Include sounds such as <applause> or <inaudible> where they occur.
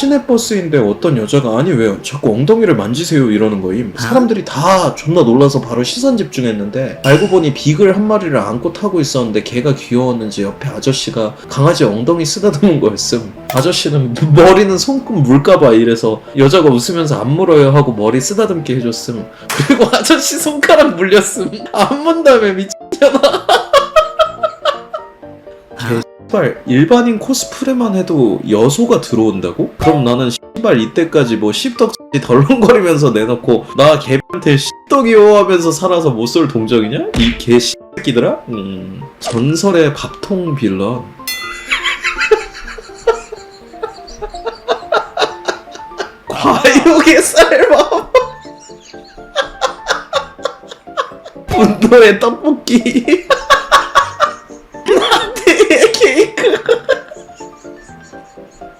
시내버스인데 어떤 여자가 아니 왜 자꾸 엉덩이를 만지세요? 이러는 거임. 사람들이 다 존나 놀라서 바로 시선 집중했는데 알고 보니 비글 한 마리를 안고 타고 있었는데 걔가 귀여웠는지 옆에 아저씨가 강아지 엉덩이 쓰다듬은 거였음. 아저씨는 <laughs> 머리는 손금 물까봐 이래서 여자가 웃으면서 안 물어요 하고 머리 쓰다듬게 해줬음. 그리고 <laughs> 아저씨 손가락 물렸음. 안 문다며 미친년아 <laughs> 씨발 일반인 코스프레만 해도 여소가 들어온다고? 그럼 나는 씨발 이때까지 뭐 씹덕지 덜렁거리면서 내놓고 나 개한테 씹덕이요 하면서 살아서 못 쏠 동정이냐? 이개 씨끼들아? 음 전설의 밥통 빌런 <laughs> 과육의 쌀밥 <laughs> 분노의 떡볶이 <laughs> ハハハハ!